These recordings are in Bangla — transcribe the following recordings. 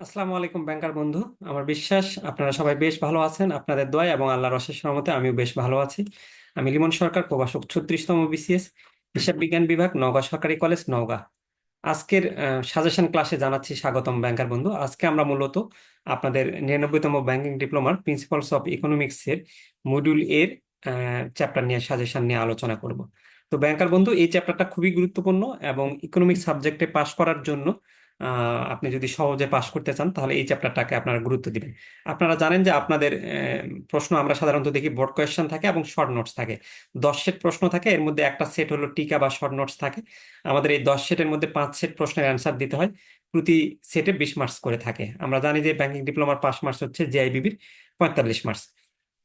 আসসালামু আলাইকুম ব্যাংকার বন্ধু। আমার বিশ্বাস আপনারা সবাই বেশ ভালো আছেন। আপনাদের দোয়া এবং আল্লাহর অশেষ রহমতে আমিও বেশ ভালো আছি। আমি লিমন সরকার, প্রভাষক ছত্রিশতম বিসিএস, হিসাব বিজ্ঞান বিভাগ, নওগাঁ সরকারি কলেজ, নওগাঁ। আজকের সাজেশন ক্লাসে জানাচ্ছি স্বাগতম ব্যাংকার বন্ধু। আজকে আমরা মূলত আপনাদের নিরানব্বইতম ব্যাংকিং ডিপ্লোমার প্রিন্সিপালস অফ ইকোনমিক্স এর মডিউল এর চ্যাপ্টার নিয়ে সাজেশন নিয়ে আলোচনা করব। তো ব্যাংকার বন্ধু, এই চ্যাপ্টারটা খুবই গুরুত্বপূর্ণ এবং ইকোনমিক্স সাবজেক্টে পাশ করার জন্য আপনি যদি সহজে পাশ করতে চান, তাহলে এই চ্যাপ্টারটাকে আপনারা গুরুত্ব দিবেন। আপনারা জানেন যে আপনাদের প্রশ্ন আমরা সাধারণত দেখি বোর্ড কোয়েশ্চেন থাকে এবং শর্ট নোটস থাকে। দশ সেট প্রশ্ন থাকে, এর মধ্যে একটা সেট হলো টিকা বা শর্ট নোটস থাকে। আমাদের এই দশ সেটের মধ্যে পাঁচ সেট প্রশ্নের অ্যান্সার দিতে হয়। প্রতি সেটে বিশ মার্কস করে থাকে। আমরা জানি যে ব্যাংকিং ডিপ্লোমার পাস মার্কস হচ্ছে জেআইবিবির পঁয়তাল্লিশ মার্কস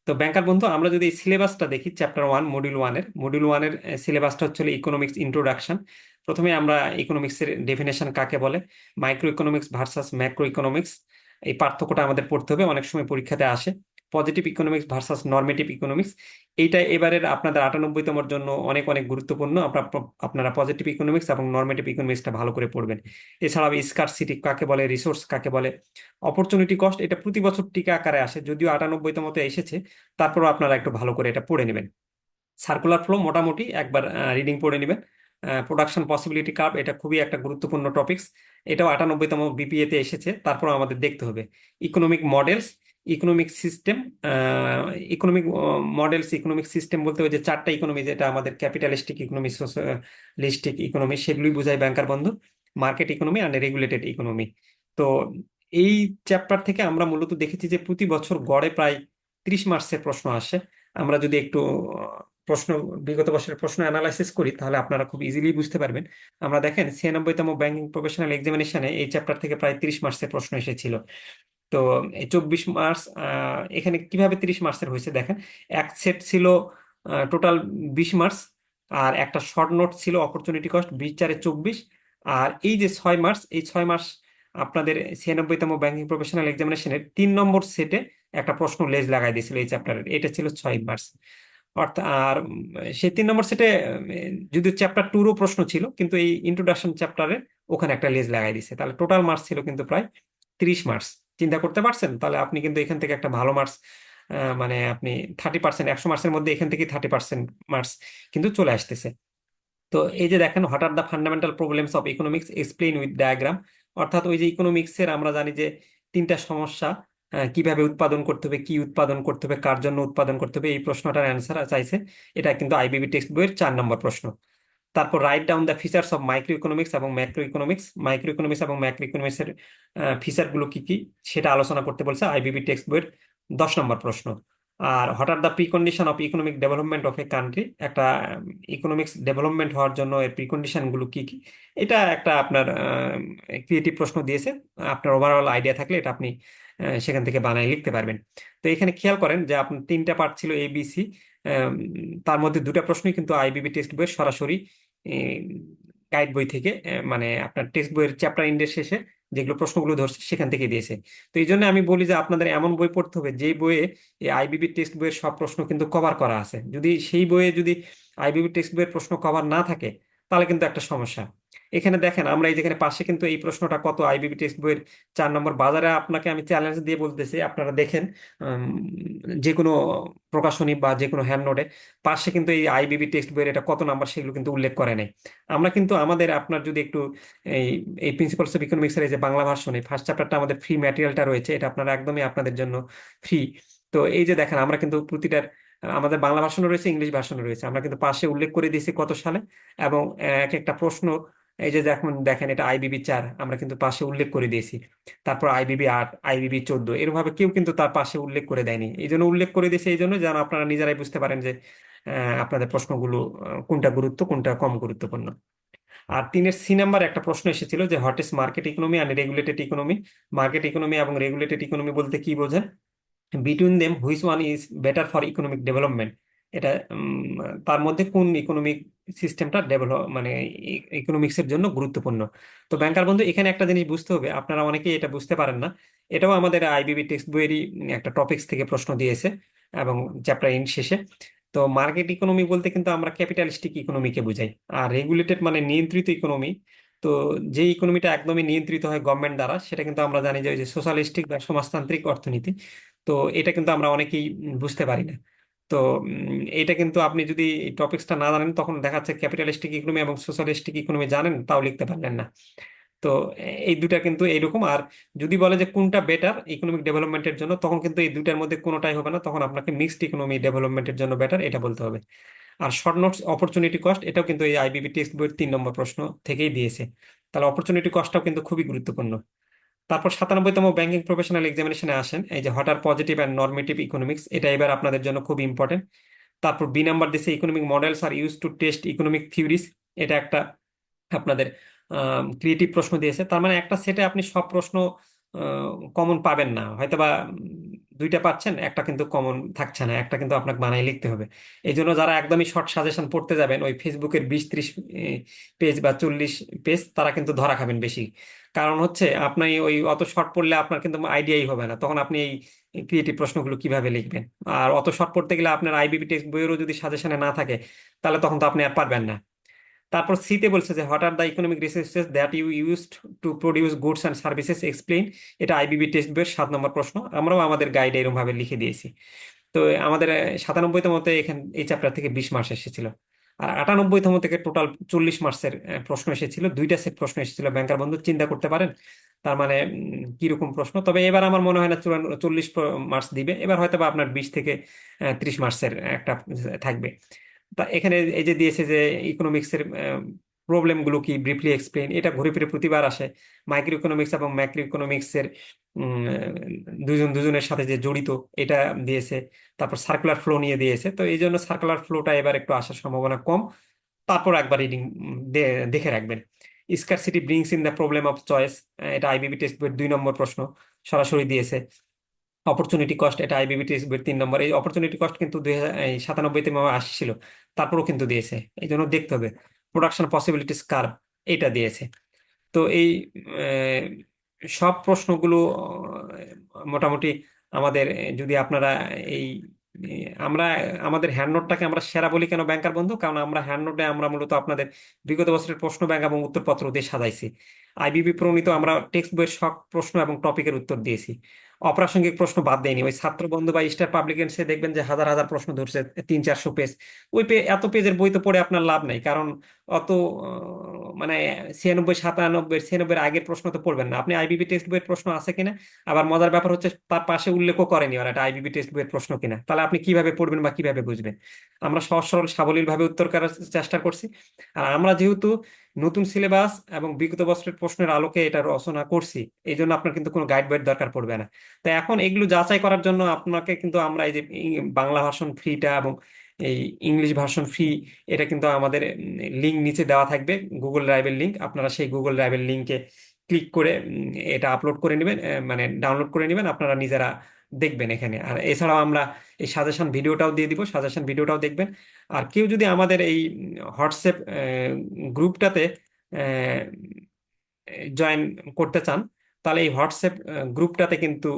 তো ব্যাংকার বন্ধু, আমরা যদি সিলেবাসটা দেখি চ্যাপ্টার ওয়ান মডিউল ওয়ানের মডিউল ওয়ানের সিলেবাসটা হচ্ছে ইকোনমিক্স ইন্ট্রোডাকশন প্রথমে আমরা ইকোনমিক্সের ডেফিনেশন কাকে বলে? Micro economics versus macro economics এই পার্থক্যটা আমাদের পড়তে হবে, অনেক সময় পরীক্ষাতে আসে। Positive economics versus normative economics এইটা এবারের আপনাদের আটানব্বইতমর জন্য অনেক অনেক গুরুত্বপূর্ণ। আপনারা আপনারা পজিটিভ ইকোনমিক্স এবং নর্মেটিভ ইকোনমিক্সটা ভালো করে পড়বেন। এছাড়াও স্কারসিটি কাকে বলে রিসোর্স কাকে বলে অপরচুনিটি কস্ট এটা প্রতি বছর টিকা আকারে আসে, যদিও আটানব্বইতমতে এসেছে, তারপরও আপনারা একটু ভালো করে এটা পড়ে নেবেন। সার্কুলার ফ্লো মোটামুটি একবার রিডিং পড়ে নেবেন। প্রোডাকশন পসিবিলিটি কার্ভ এটা খুবই একটা গুরুত্বপূর্ণ টপিকস এটাও আটানব্বইতম বিপিএ তে এসেছে তারপর আমাদের দেখতে হবে। Economic models economic system economic models economic system বলতে ওই যে চারটা ইকোনমি যেটা আমাদের ক্যাপিটালিস্টিক ইকোনমি সোশ্যালিস্টিক ইকোনমি সেগুলোই বোঝায় ব্যাংকার বন্ধু। Market economy and regulated economy তো এই চ্যাপ্টার থেকে আমরা মূলত দেখেছি যে প্রতি বছর গড়ে প্রায় ত্রিশ মার্কসের প্রশ্ন আসে। আমরা যদি একটু প্রশ্ন, বিগত বছরের প্রশ্ন অ্যানালাইসিস করি, তাহলে আপনারা খুব ইজিলি বুঝতে পারবেন। আমরা দেখেন, ছিয়ানব্বইতম ব্যাংকিং প্রফেশনাল এক্সামিনেশনে এই চ্যাপ্টার থেকে প্রায় তিরিশ মার্কসের প্রশ্ন এসেছিল। তো চব্বিশ মার্কস এখানে কীভাবে তিরিশ মার্কসের হয়েছে দেখেন? এক সেট ছিল টোটাল বিশ মার্কস আর একটা শর্ট নোট ছিল অপরচুনিটি কস্ট বিশ চারে চব্বিশ। আর এই যে ছয় মার্কস এই ছয় মার্কস আপনাদের ছিয়ানব্বইতম ব্যাংকিং প্রফেশনাল এক্সামিনেশনের তিন নম্বর সেটে একটা প্রশ্ন লেজ লাগাই দিয়েছিল এই চ্যাপ্টারের এটা ছিল ছয় মার্কস অর্থাৎ আর সেই তিন নম্বর সেটে যদি চ্যাপ্টার টুরও প্রশ্ন ছিল, কিন্তু এই ইন্ট্রোডাকশন চ্যাপ্টারে ওখানে একটা লেজ লাগাই দিছে। তাহলে টোটাল মার্কস ছিল কিন্তু প্রায় তিরিশ মার্কস চিন্তা করতে পারছেন? তাহলে আপনি কিন্তু এখান থেকে একটা ভালো মার্কস মানে আপনি থার্টি পার্সেন্ট একশো মার্কসের মধ্যে এখান থেকে থার্টি পার্সেন্ট মার্কস কিন্তু চলে আসতেছে। তো এই যে দেখেন what are the fundamental problems of economics explain with diagram অর্থাৎ ওই যে ইকোনমিক্সের আমরা জানি যে তিনটা সমস্যা কীভাবে উৎপাদন করতে হবে, কি উৎপাদন করতে হবে, কার জন্য উৎপাদন করতে হবে, এই প্রশ্নটার অ্যান্সার চাইছে। এটা কিন্তু আইবিবি টেক্সট বইয়ের চার নম্বর প্রশ্ন। তারপর write down the features of micro economics এবং ম্যাক্রো ইকোনমিক্স মাইক্রো ইকোনমিক্স এবং ম্যাক্রো ইকোনমিক্স এর ফিচারগুলো কি কি, সেটা আলোচনা করতে বলছে আইবিবি টেক্সট বইয়ের দশ নম্বর প্রশ্ন। আর are the precondition of economic development of a country একটা ইকোনমিক্স ডেভেলপমেন্ট হওয়ার জন্য এর প্রিকন্ডিশনগুলো কী কি? এটা একটা আপনার ক্রিয়েটিভ প্রশ্ন দিয়েছে। আপনার ওভারঅল আইডিয়া থাকলে এটা আপনি সেখান থেকে বানায় লিখতে পারবেন। তো এখানে খেয়াল করেন যে আপনার তিনটা পার্ট ছিল এ বি তার মধ্যে দুটা প্রশ্নই কিন্তু আইবিবি টেক্সট বইয়ের সরাসরি গাইড বই থেকে মানে আপনার টেক্সট বইয়ের চ্যাপ্টার ইন্ডের শেষে যেগুলো প্রশ্নগুলো ধরছে সেখান থেকে দিয়েছে। তো এই জন্য আমি বলি যে আপনাদের এমন বই পড়তে হবে যে বইয়ে এই আইবিবি টেক্সট বইয়ের সব প্রশ্ন কিন্তু কভার করা আছে। যদি সেই বইয়ে যদি আইবিবি টেক্সট বইয়ের প্রশ্ন কভার না থাকে, তাহলে কিন্তু একটা সমস্যা। এখানে দেখেন, আমরা এই যেখানে পাশে কিন্তু এই প্রশ্নটা কত আইবিবি টেক্সট বইয়ের চার নম্বর বাজারে আপনাকে আমি চ্যালেঞ্জ দিয়ে বলতেছি, আপনারা দেখেন যে কোনো প্রকাশনী বা যে কোনো হ্যান্ড নোটে পাশে কিন্তু এই আইবিবি টেক্সট বইয়ের এটা কত নাম্বার সেগুলো কিন্তু উল্লেখ করে নাই। আমরা কিন্তু আমাদের আপনার যদি একটু এই এই প্রিন্সিপালস অফ ইকোনমিক্স এর এই যে বাংলা ভার্সনে ফার্স্ট চ্যাপ্টারটা আমাদের ফ্রি ম্যাটেরিয়ালটা রয়েছে, এটা আপনারা একদমই আপনাদের জন্য ফ্রি তো এই যে দেখেন, আমরা কিন্তু প্রতিটার, আমাদের বাংলা ভাষণও রয়েছে, ইংলিশ ভাষণও রয়েছে, আমরা কিন্তু পাশে উল্লেখ করে দিয়েছি কত সালে এবং এক একটা প্রশ্ন এই যে দেখুন, দেখেন এটা আইবিবি চার, আমরা কিন্তু পাশে উল্লেখ করে দিয়েছি। তারপর আইবিবি আট আইবিবি চোদ্দ এরভাবে কেউ কিন্তু তার পাশে উল্লেখ করে দেয়নি। এই জন্য উল্লেখ করে দিয়েছে এই জন্য যেন আপনারা নিজেরাই বুঝতে পারেন যে আপনাদের প্রশ্নগুলো কোনটা গুরুত্ব, কোনটা কম গুরুত্বপূর্ণ। আর তিনের সি নাম্বার একটা প্রশ্ন এসেছিল যে is market economy and regulated economy? Market economy এবং রেগুলেটেড ইকোনমি বলতে কি বোঝেন? Between them which one is better for economic development. এটা তার মধ্যে কোন ইকোনমিক সিস্টেমটা ডেভেলপ মানে ইকোনমিক্স এর জন্য গুরুত্বপূর্ণ? তো ব্যাংকার বন্ধু, এখানে একটা জিনিস বুঝতে হবে, আপনারা অনেকেই এটা বুঝতে পারেন না। এটাও আমাদের আইবিবি টেক্সট বইয়েরই একটা টপিক্স থেকে প্রশ্ন দিয়েছে এবং চ্যাপ্টার ইন শেষে। তো মার্কেট ইকোনমি বলতে কিন্তু আমরা ক্যাপিটালিস্টিক ইকোনমিকে বুঝাই, আর রেগুলেটেড মানে নিয়ন্ত্রিত ইকোনমি তো যে ইকোনমিটা একদমই নিয়ন্ত্রিত হয় গভর্নমেন্ট দ্বারা, সেটা কিন্তু আমরা জানি যে ওই যে সোশ্যালিস্টিক বা সমাজতান্ত্রিক অর্থনীতি। তো এটা কিন্তু আমরা অনেকেই বুঝতে পারি না। তো এটা কিন্তু আপনি যদি টপিক্সটা না জানেন, তখন দেখা যাচ্ছে ক্যাপিটালিস্টিক ইকোনমি এবং সোশ্যালিস্টিক ইকোনমি জানেন, তাও লিখতে পারলেন না। তো এই দুটা কিন্তু এইরকম। আর যদি বলে যে কোনটা বেটার ইকোনমিক ডেভেলপমেন্টের জন্য, তখন কিন্তু এই দুটার মধ্যে কোনোটাই হবে না। তখন আপনাকে মিক্সড ইকোনমি ডেভেলপমেন্টের জন্য বেটার এটা বলতে হবে। আর শর্ট নোটস অপরচুনিটি কস্ট এটাও কিন্তু এই আইবিবি টেক্সট বইয়ের তিন নম্বর প্রশ্ন থেকেই দিয়েছে। তাহলে অপরচুনিটি কস্টটাও কিন্তু খুবই গুরুত্বপূর্ণ। তারপর সাতানব্বইতম ব্যাংকিং প্রফেশনাল এক্সামিনেশনে আসেন। এই যে হঠাৎ পজিটিভ অ্যান্ড নর্মেটিভ ইকোনমিক্স এটা এবার আপনাদের জন্য খুব ইম্পর্টেন্ট তারপর বি নাম্বার দিছে economic models are use to test economic theories এটা একটা আপনাদের ক্রিয়েটিভ প্রশ্ন দিয়েছে। তার মানে একটা সেটে আপনি সব প্রশ্ন কমন পাবেন না। হয়তোবা উম, দুইটা পাচ্ছেন একটা কিন্তু কমন থাকছে না একটা কিন্তু আপনাকে বানাই লিখতে হবে। এই জন্য যারা একদমই শর্ট সাজেশন পড়তে যাবেন ওই ফেসবুকের বিশ ত্রিশ পেজ বা চল্লিশ পেজ তারা কিন্তু ধরা খাবেন বেশি। কারণ হচ্ছে আপনি ওই অত শর্ট পড়লে আপনার কিন্তু আইডিয়াই হবে না। তখন আপনি এই ক্রিয়েটিভ প্রশ্নগুলো কীভাবে লিখবেন? আর অত শর্ট পড়তে গেলে আপনার আইবিবি টেক্সট বইয়েরও যদি সাজেশনে না থাকে তাহলে তখন তো আপনি আর পারবেন না। তারপর সিতে বলছে যে what are the economic resources that you used to produce goods and services explain এটা আইবিবি টেক্সট বইয়ের সাত নম্বর প্রশ্ন। আমরাও আমাদের গাইডে এরকম ভাবে লিখে দিয়েছি। তো আমাদের সাতানব্বইতমতে এখান, এই চ্যাপ্টার থেকে বিশ মার্কস এসেছিল। আর আটানব্বইতম থেকে টোটাল চল্লিশ মার্কসের প্রশ্ন এসেছিল। দুইটা সেট প্রশ্ন এসেছিল। ব্যাংকার বন্ধু, চিন্তা করতে পারেন? তার মানে কীরকম প্রশ্ন? তবে এবার আমার মনে হয় না চল্লিশ মার্কস দিবে। এবার হয়তো বা আপনার বিশ থেকে ত্রিশ মার্কসের একটা থাকবে। তা এখানে এই যে দিয়েছে যে ইকোনমিক্সের প্রবলেমগুলো কি ব্রিফলি এক্সপ্লেন এটা ঘুরে ফিরে প্রতিবার আসে। মাইক্রো ইকোনমিক্স এবং ম্যাক্রো ইকোনমিক্সের দুজন দুজনের সাথে যে জড়িত, এটা দিয়েছে। তারপর সার্কুলার ফ্লো নিয়ে দিয়েছে। তো এই জন্য সার্কুলার ফ্লোটা এবার একটু আসার সম্ভাবনা কম। তারপর একবার রিডিং দেখে রাখবেন। Scarcity brings in the problem of choice এটা আইবিবি টেক্সট বইয়ের দুই নম্বর প্রশ্ন সরাসরি দিয়েছে। অপরচুনিটি কস্ট এটা আইবিবি টেক্সট তিন নম্বর, এই অপরচুনিটি কস্ট কিন্তু দুই সাতানব্বইতে আসছিল, তারপরও কিন্তু দিয়েছে, এই জন্য দেখতে হবে প্রোডাকশন পসিবিলিটিস কার্ভ এটা দিয়েছে। তো এই সব প্রশ্নগুলো মোটামুটি আমাদের, যদি আপনারা এই আমরা, আমাদের হ্যান্ড নোটটাকে আমরা সেরা বলি কেন ব্যাংকার বন্ধু? কারণ আমরা হ্যান্ড নোটে আমরা মূলত আপনাদের বিগত বছরের প্রশ্ন ব্যাংক এবং উত্তরপত্র দিয়ে সাজাইছি। আইবিবি প্রণীত আমরা টেক্সট বইয়ের সব প্রশ্ন এবং টপিকের উত্তর দিয়েছি। অপ্রাসঙ্গিক প্রশ্ন বাদ দেয়নি। ওই ছাত্র বন্ধু বা স্টার পাবলিকেন্সে দেখবেন যে হাজার হাজার প্রশ্ন ধরছে, তিন চারশো পেজ ওই পে, এত পেজের বই তো পড়ে আপনার লাভ নাই। কারণ অত মানে ছিয়ানব্বই, সাতানব্বই ছিয়ানব্বই আগের প্রশ্ন তো পড়বেন না। আপনি আইবিবি টেক্সট বইয়ের প্রশ্ন আছে কিনা? আবার মজার ব্যাপার হচ্ছে তার পাশে উল্লেখও করেনি ওরা এটা আইবিবি টেক্সট বইয়ের প্রশ্ন কিনা। তাহলে আপনি কীভাবে পড়বেন বা কীভাবে বুঝবেন? আমরা সহজ, সরল সাবলীল ভাবে উত্তর করার চেষ্টা করছি। আর আমরা যেহেতু নতুন সিলেবাস এবং বিগত বছরের প্রশ্নের আলোকে এটা রচনা করছি, এই জন্য আপনার কিন্তু কোনো গাইড বইয়ের দরকার পড়বে না। তো এখন এগুলো যাচাই করার জন্য আপনাকে কিন্তু আমরা এই যে বাংলা ভার্সন ফ্রিটা এবং এই ইংলিশ ভার্সন ফ্রি এটা কিন্তু আমাদের লিঙ্ক নিচে দেওয়া থাকবে গুগল ড্রাইভের লিঙ্ক আপনারা সেই গুগল ড্রাইভের লিঙ্কে ক্লিক করে এটা আপলোড করে নেবেন মানে ডাউনলোড করে নেবেন, আপনারা নিজেরা দেখবেন এখানে। আর এছাড়াও আমরা এই সাজেশন ভিডিওটাও দিয়ে দিব সাজেশন ভিডিওটাও দেখবেন। আর কেউ যদি আমাদের এই হোয়াটসঅ্যাপ গ্রুপটাতে জয়েন করতে চান, তাহলে এই হোয়াটসঅ্যাপ গ্রুপটাতে কিন্তু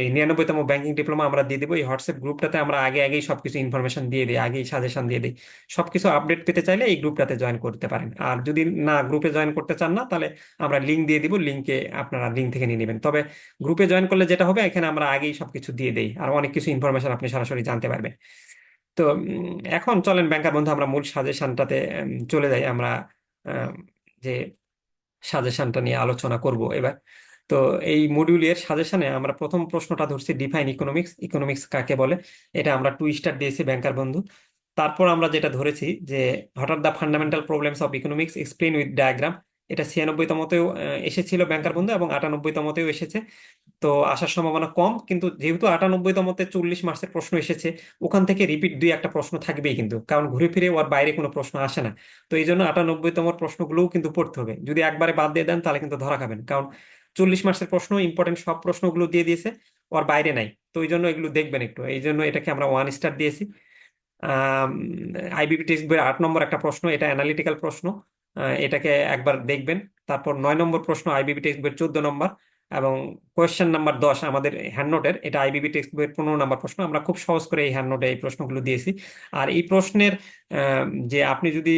এই নিরানব্বইতম ব্যাংকিং ডিপ্লোমা আমরা দিয়ে দেবো। এই হোয়াটসঅ্যাপ গ্রুপটাতে আমরা আগে আগেই সবকিছু ইনফরমেশন দিয়ে দিই, আগেই সাজেশন দিয়ে দিই। সবকিছু আপডেট পেতে চাইলে এই গ্রুপটাতে জয়েন করতে পারেন। আর যদি না গ্রুপে জয়েন করতে চান না, তাহলে আমরা লিঙ্ক দিয়ে দিব লিঙ্কে আপনারা লিঙ্ক থেকে নিয়ে নেবেন। তবে গ্রুপে জয়েন করলে যেটা হবে, এখানে আমরা আগেই সবকিছু দিয়ে দেই। আর অনেক কিছু ইনফরমেশন আপনি সরাসরি জানতে পারবেন। তো এখন চলেন ব্যাংকার বন্ধু, আমরা মূল সাজেশনটাতে চলে যাই। আমরা যে সাজেশনটা নিয়ে আলোচনা করব এবার। তো এই মডিউলের সাজেশনে আমরা প্রথম প্রশ্নটা ধরছি ডিফাইন ইকোনমিক্স ইকোনমিক্স কাকে বলে? এটা আমরা টু স্টার দিয়েছি ব্যাংকার বন্ধু। তারপর আমরা যেটা ধরেছি যে are the fundamental problems of economics explain with diagram এটা ছিয়ানব্বইতমতেও এসেছিল ব্যাংকার বন্ধু এবং আটানব্বইতমতেও এসেছে। তো আসার সম্ভাবনা কম, কিন্তু যেহেতু আটানব্বইতমতে চল্লিশ মার্কসের প্রশ্ন এসেছে, ওখান থেকে রিপিট দুই একটা প্রশ্ন থাকবেই কিন্তু, কারণ ঘুরে ফিরে ওর বাইরে কোনো প্রশ্ন আসে না। তো এই জন্য আটানব্বইতম প্রশ্নগুলোও কিন্তু পড়তে হবে। যদি একবারে বাদ দিয়ে দেন, তাহলে কিন্তু ধরা খাবেন। কারণ চল্লিশ মার্কসের প্রশ্ন ইম্পর্টেন্ট সব প্রশ্নগুলো দিয়ে দিয়েছে, ওর বাইরে নাই। তো ওই জন্য এগুলো দেখবেন একটু। এই জন্য এটাকে আমরা ওয়ান স্টার দিয়েছি। আইবিপি টেক্সট বইয়ের আট নম্বর একটা প্রশ্ন, এটা অ্যানালিটিক্যাল প্রশ্ন। এটাকে একবার দেখবেন। তারপর নয় নম্বর প্রশ্ন আইবিপি টেক্সট বইয়ের চোদ্দ নম্বর। এবং কোয়েশ্চেন নাম্বার দশ আমাদের হ্যান্ডনোটের এটা আইবিবি টেক্সট বইয়ের পনেরো নাম্বার প্রশ্ন। আমরা খুব সহজ করে এই হ্যান্ডনোটে এই প্রশ্নগুলো দিয়েছি। আর এই প্রশ্নের যে আপনি যদি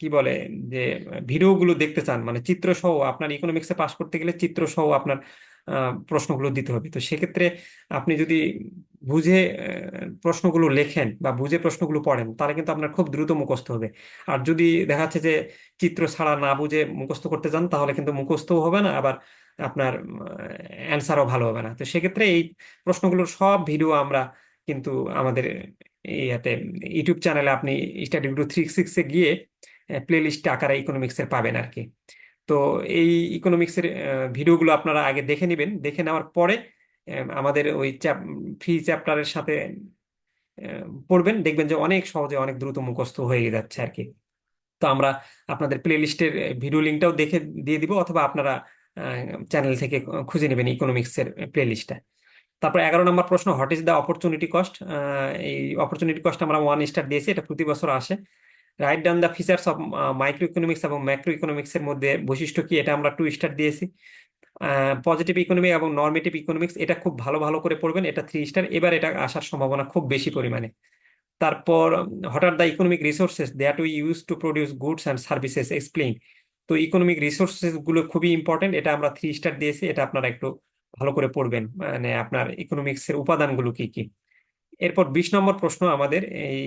কি বলে, যে ভিডিওগুলো দেখতে চান মানে চিত্র সহ আপনার ইকোনমিক্সে পাস করতে গেলে চিত্র সহ আপনার প্রশ্নগুলো দিতে হবে। তো সেক্ষেত্রে আপনি যদি বুঝে প্রশ্নগুলো লেখেন বা বুঝে প্রশ্নগুলো পড়েন, তাহলে কিন্তু আপনার খুব দ্রুত মুখস্থ হবে। আর যদি দেখা যাচ্ছে যে চিত্র ছাড়া না বুঝে মুখস্থ করতে যান তাহলে কিন্তু মুখস্থও হবে না। আবার আপনার অ্যান্সারও ভালো হবে না। তো সেক্ষেত্রে এই প্রশ্নগুলোর সব ভিডিও আমরা কিন্তু আমাদের ইয়াতে ইউটিউব চ্যানেলে আপনি স্টাডি ভিডিও থ্রি সিক্সে গিয়ে প্লে লিস্ট আকারে ইকোনমিক্সের পাবেন আর কি তো এই ইকোনমিক্সের ভিডিওগুলো আপনারা আগে দেখে নেবেন। দেখে নেওয়ার পরে আমাদের ওই চ্যাপ ফ্রি চ্যাপ্টারের সাথে পড়বেন। দেখবেন যে অনেক সহজে অনেক দ্রুত মুখস্থ হয়ে যাচ্ছে আর কি তো আমরা আপনাদের প্লে লিস্টের ভিডিও লিঙ্কটাও দেখে, দিয়ে দিব অথবা আপনারা চ্যানেল থেকে খুঁজে নেবেন ইকোনমিক্সের প্লে লিস্টটা তারপর এগারো নম্বর প্রশ্ন what is the opportunity cost এই অপরচুনিটি কস্ট আমরা ওয়ান স্টার দিয়েছি, এটা প্রতি বছর আসে। Write down the features of micro economics এবং ম্যাক্রো ইকোনমিক্স এর মধ্যে বৈশিষ্ট্য কি, এটা আমরা টু স্টার দিয়েছি। পজিটিভ ইকোনমি এবং নর্মেটিভ ইকোনমিক্স এটা খুব ভালো ভালো করে পড়বেন, এটা থ্রি স্টার এবার এটা আসার সম্ভাবনা খুব বেশি পরিমাণে। তারপর what are the economic resources that we use to produce goods and services explain তো ইকোনমিক রিসোর্সেসগুলো খুবই ইম্পর্টেন্ট এটা আমরা থ্রি স্টার দিয়েছি, এটা আপনারা একটু ভালো করে পড়বেন মানে আপনার ইকোনমিক্স এর উপাদানগুলো কি কি। এরপর বিশ নম্বর প্রশ্ন আমাদের, এই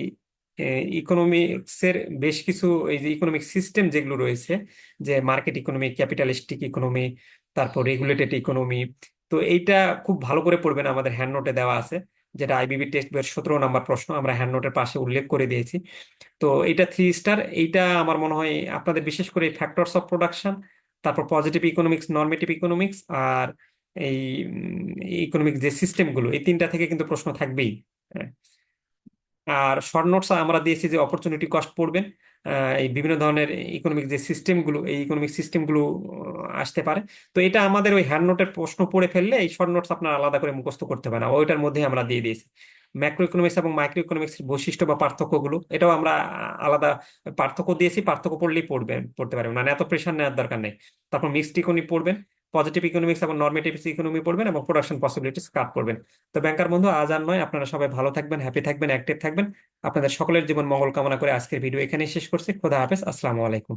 ইকোনমিক্স এর বেশ কিছু, এই যে ইকোনমিক সিস্টেম যেগুলো রয়েছে, যে মার্কেট ইকোনমি ক্যাপিটালিস্টিক ইকোনমি তারপর রেগুলেটেড ইকোনমি তো এইটা খুব ভালো করে পড়বেন, আমাদের হ্যান্ড নোটে দেওয়া আছে। যেটা আইবিবি টেস্ট বইয়ের সতেরো নাম্বার প্রশ্ন, আমরা হ্যান্ড নোটের পাশে উল্লেখ করে দিয়েছি। তো এটা থ্রি স্টার এইটা আমার মনে হয় আপনাদের বিশেষ করে ফ্যাক্টরস অফ প্রোডাকশন তারপর পজিটিভ ইকোনমিক্স নর্মেটিভ ইকোনমিক্স আর এই ইকোনমিক যে সিস্টেমগুলো এই তিনটা থেকে কিন্তু প্রশ্ন থাকবেই। হ্যাঁ। আর শর্ট নোটস আমরা দিয়েছি যে অপরচুনিটি কস্ট পড়বেন। এই বিভিন্ন ধরনের ইকোনমিক যে সিস্টেমগুলো এই ইকোনমিক সিস্টেমগুলো আসতে পারে। তো এটা আমাদের ওই হ্যান্ড নোটের প্রশ্ন পড়ে ফেললে এই শর্ট নোটস আপনার আলাদা করে মুখস্থ করতে পারে ওইটার মধ্যে আমরা দিয়ে দিয়েছি। ম্যাক্রো ইকোনমিক্স এবং মাইক্রো ইকোনমিক্স বৈশিষ্ট্য বা পার্থক্যগুলো, এটাও আমরা আলাদা পার্থক্য দিয়েছি। পার্থক্য পড়লেই পড়বেন, পড়তে পারবেন। মানে এত প্রেশার নেওয়ার দরকার নেই। তারপর মিক্সড ইকোনমি পড়বেন। পজিটিভ ইকোনমিক্স এবং নর্মেটিভ ইকোনমি পড়বেন এবং প্রোডাকশন পসিবিলিটিস কাপ করবেন। তো ব্যাংকার বন্ধু, আজ আর নয়, আপনারা সবাই ভালো থাকবেন হ্যাপি থাকবেন অ্যাক্টিভ থাকবেন। আপনাদের সকলের জীবন মঙ্গল কামনা করে আজকের ভিডিও এখানেই শেষ করছি। খোদা হাফেজ, আসসালামু আলাইকুম।